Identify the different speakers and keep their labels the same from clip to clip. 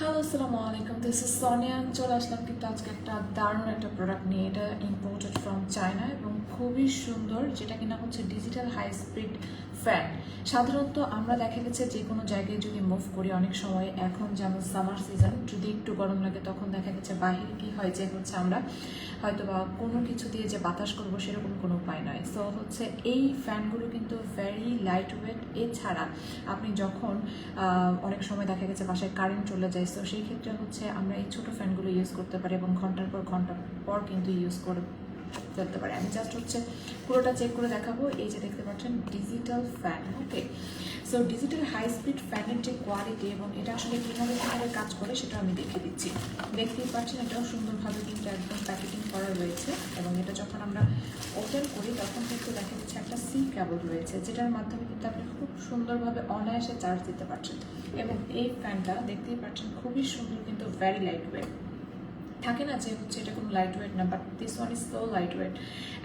Speaker 1: Hello আসসালামু আলাইকুম this is Sonia চলে আসলাম কিন্তু আজকে একটা দারুণ একটা প্রোডাক্ট নিয়ে এটা ইম্পোর্টেড ফ্রম চায়না এবং খুবই সুন্দর, যেটা কিনা হচ্ছে ডিজিটাল হাই স্পিড ফ্যান সাধারণত আমরা দেখা গেছে যে কোনো জায়গায় যদি মুভ করি, অনেক সময় এখন যেমন সামার সিজন যদি একটু গরম লাগে তখন দেখা গেছে বাহিরে কি হয় যে হচ্ছে আমরা হয়তো বা কোনো কিছু দিয়ে যে বাতাস করব সেরকম কোনো উপায় নয়। সো হচ্ছে এই ফ্যানগুলো কিন্তু ভেরি লাইট ওয়েট এছাড়া আপনি যখন অনেক সময় দেখা গেছে বাসায় কারেন্ট চলে যায় সো সেই ক্ষেত্রে হচ্ছে আমরা এই ছোটো ফ্যানগুলো ইউজ করতে পারি এবং ঘণ্টার পর ঘণ্টার পর কিন্তু ইউজ করে ফেলতে পারি। আমি জাস্ট হচ্ছে পুরোটা চেক করে দেখাবো। এই যে দেখতে পাচ্ছেন digital fan okay so digital high speed ফ্যানের যে কোয়ালিটি এবং এটা আসলে কীভাবে কীভাবে কাজ করে সেটা আমি দেখিয়ে দিচ্ছি। দেখতেই পাচ্ছেন, এটাও সুন্দরভাবে কিন্তু একদম প্যাকেটিং করা রয়েছে এবং এটা যখন আমরা ওপেন করি, তখন কিন্তু দেখা যাচ্ছে একটা সি কেবল রয়েছে, যেটার মাধ্যমে কিন্তু আপনি খুব সুন্দরভাবে অনায়াসে চার্জ দিতে পারছেন। এবং এই ফ্যানটা দেখতেই পাচ্ছেন, খুবই সুন্দর কিন্তু ভ্যারি লাইট ওয়েট থাকে না যে হচ্ছে এটা কোনো লাইট ওয়েট না but this one is so light weight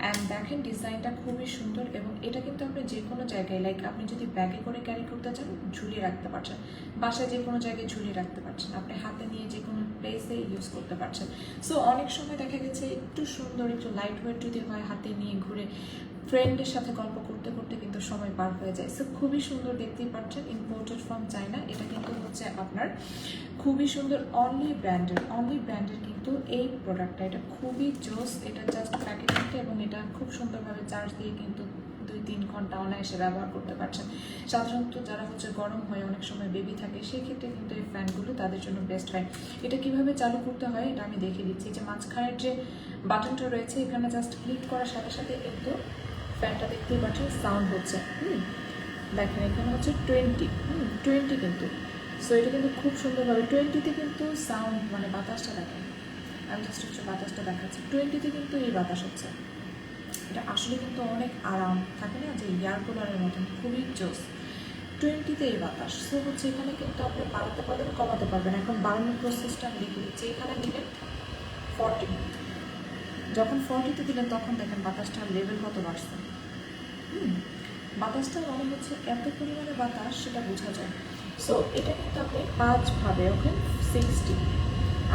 Speaker 1: and দেখেন ডিজাইনটা খুবই সুন্দর এবং এটা কিন্তু যে কোনো জায়গায় লাইক আপনি যদি ব্যাগে করে ক্যারি করতে চান, ঝুলিয়ে রাখতে পারছেন। বাসায় যে কোনো জায়গায় ঝুলিয়ে রাখতে পারছেন। আপনি হাতে নিয়ে যে কোনো প্লেসে ইউজ করতে পারছেন। সো অনেক সময় দেখা গেছে একটু সুন্দর, একটু লাইট ওয়েট যদি হয় হাতে নিয়ে ঘুরে ফ্রেন্ডের সাথে গল্প করতে করতে কিন্তু সময় পার হয়ে যায়। সো খুবই সুন্দর দেখতেই পাচ্ছেন ইম্পোর্টেড ফ্রম চায়না এটা কিন্তু হচ্ছে আপনার খুবই সুন্দর অনলি ব্র্যান্ডের অনলি ব্র্যান্ডের কিন্তু এই প্রোডাক্টটা এটা খুবই জোস। এটা জাস্ট প্যাকেটিংটা এবং এটা খুব সুন্দরভাবে চার্জ দিয়ে কিন্তু দুই তিন ঘণ্টা অনায়াসে ব্যবহার করতে পারছেন। সাধারণত যারা হচ্ছে গরম হয়ে অনেক সময় বেবি থাকে সেই ক্ষেত্রে কিন্তু এই ফ্যানগুলো তাদের জন্য বেস্ট হয়। এটা কীভাবে চালু করতে হয় এটা আমি দেখিয়ে দিচ্ছি। যে মাঝখানের যে বাটনটা রয়েছে, এখানে জাস্ট ক্লিক করার সাথে সাথে কিন্তু ফ্যানটা দেখতেই পাচ্ছেন সাউন্ড হচ্ছে। হুম, দেখেন এখানে হচ্ছে টোয়েন্টি হুম টোয়েন্টি কিন্তু। সো এটা কিন্তু খুব সুন্দরভাবে টোয়েন্টিতে কিন্তু সাউন্ড মানে বাতাসটা দেখেন। আমি জাস্ট হচ্ছে বাতাসটা দেখাচ্ছি। টোয়েন্টিতে কিন্তু এই বাতাস হচ্ছে। এটা আসলে কিন্তু অনেক আরাম। থাকে না যে এয়ার কুলারের মতন খুবই জোস। টোয়েন্টিতে এই বাতাস। সো হচ্ছে এখানে কিন্তু আপনি বাড়াতে পারবেন কমাতে পারবেন। এখন বাড়ানোর প্রসেসটা আমি দেখিয়ে দিচ্ছি। এখানে দিলেন ফর্টি যখন ফর্টিতে দিলেন তখন দেখেন বাতাসটার লেভেল কত বাড়ছে। হুম, বাতাসটা মানে হচ্ছে এত পরিমাণে বাতাস সেটা বোঝা যায়। সো এটা কিন্তু আপনি পাঁচভাবে ওকে সিক্সটি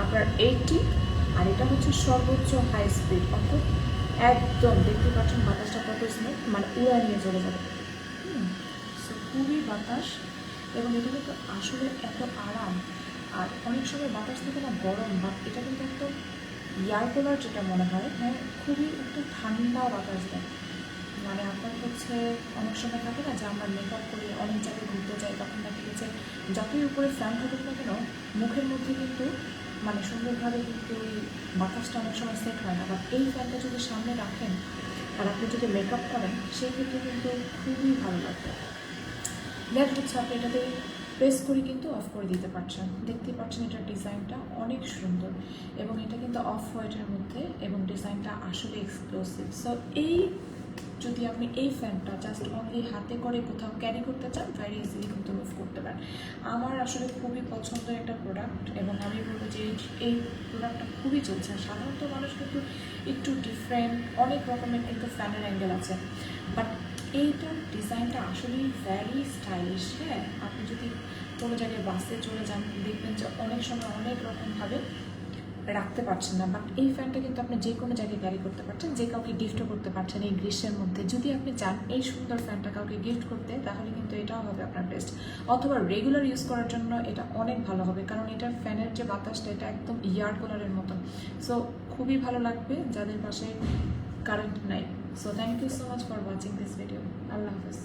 Speaker 1: আপনার এইটটি আর এটা হচ্ছে সর্বোচ্চ হাই স্পিড অর্থাৎ একদম, দেখতে পাচ্ছেন বাতাসটা কত স্মুথ মানে উড়া নিয়ে চলে যাবে। সো খুবই বাতাস এবং এটা কিন্তু আসলে এত আরাম। আর অনেক সময় বাতাস থেকে না গরম বা এটা কিন্তু একদম এয়ার কুলার যেটা মনে হয় হ্যাঁ খুবই একটা ঠান্ডা বাতাস দেয়। মানে আপনার হচ্ছে, অনেক সময় থাকে না যে আমরা মেকআপ করি অনেক জায়গায় ঘুরতে যাই, তখন দেখা গেছে যতই উপরে ফ্যান থাকুক না কেন, মুখের মধ্যে কিন্তু মানে সুন্দরভাবে কিন্তু ওই বাতাসটা অনেক সময় সেট হয় না বা এই ফ্যানটা যদি সামনে রাখেন আর আপনি যদি মেকআপ করেন, সেই ক্ষেত্রে কিন্তু খুবই ভালো লাগবে। দেন হচ্ছে আপনি এটাতে প্রেস করে কিন্তু অফ করে দিতে পারছেন। দেখতে পাচ্ছেন এটার ডিজাইনটা অনেক সুন্দর এবং এটা কিন্তু অফ হোয়াইটের মধ্যে এবং ডিজাইনটা আসলে এক্সক্লুসিভ সো এই আপনি এই ফ্যানটা জাস্ট অনলি হাতে করে কোথাও ক্যারি করতে চান ভেরি ইজিলি কিন্তু মুভ করতে পারেন। আমার আসলে খুবই পছন্দের একটা প্রোডাক্ট এবং আমি বলব যে এই- প্রোডাক্টটা খুবই চলছে। সাধারণত মানুষ কিন্তু একটু ডিফারেন্ট অনেক রকমের কিন্তু ফ্যানের অ্যাঙ্গেল আছে। বাট এইটার ডিজাইনটা আসলেই ভ্যারি স্টাইলিশ হ্যাঁ? আপনি যদি কোনো জায়গায় বাসে চলে যান, দেখবেন যে অনেক সময় অনেক রকমভাবে রাখতে পারছেন না। বাট এই ফ্যানটা কিন্তু আপনি যে কোনো জায়গায় ক্যারি করতে পারছেন, যে কাউকে গিফটও করতে পারছেন এই গ্রীষ্মের মধ্যে। যদি আপনি চান এই সুন্দর ফ্যানটা কাউকে গিফট করতে, তাহলে কিন্তু এটাও হবে আপনার বেস্ট অথবা রেগুলার ইউজ করার জন্য এটা অনেক ভালো হবে, কারণ এটার ফ্যানের যে বাতাসটা, এটা একদম ইয়ার কুলারের মতন সো খুবই ভালো লাগবে যাদের পাশে কারেন্ট নাই। So thank you so much for watching this video আল্লাহ হাফেজ।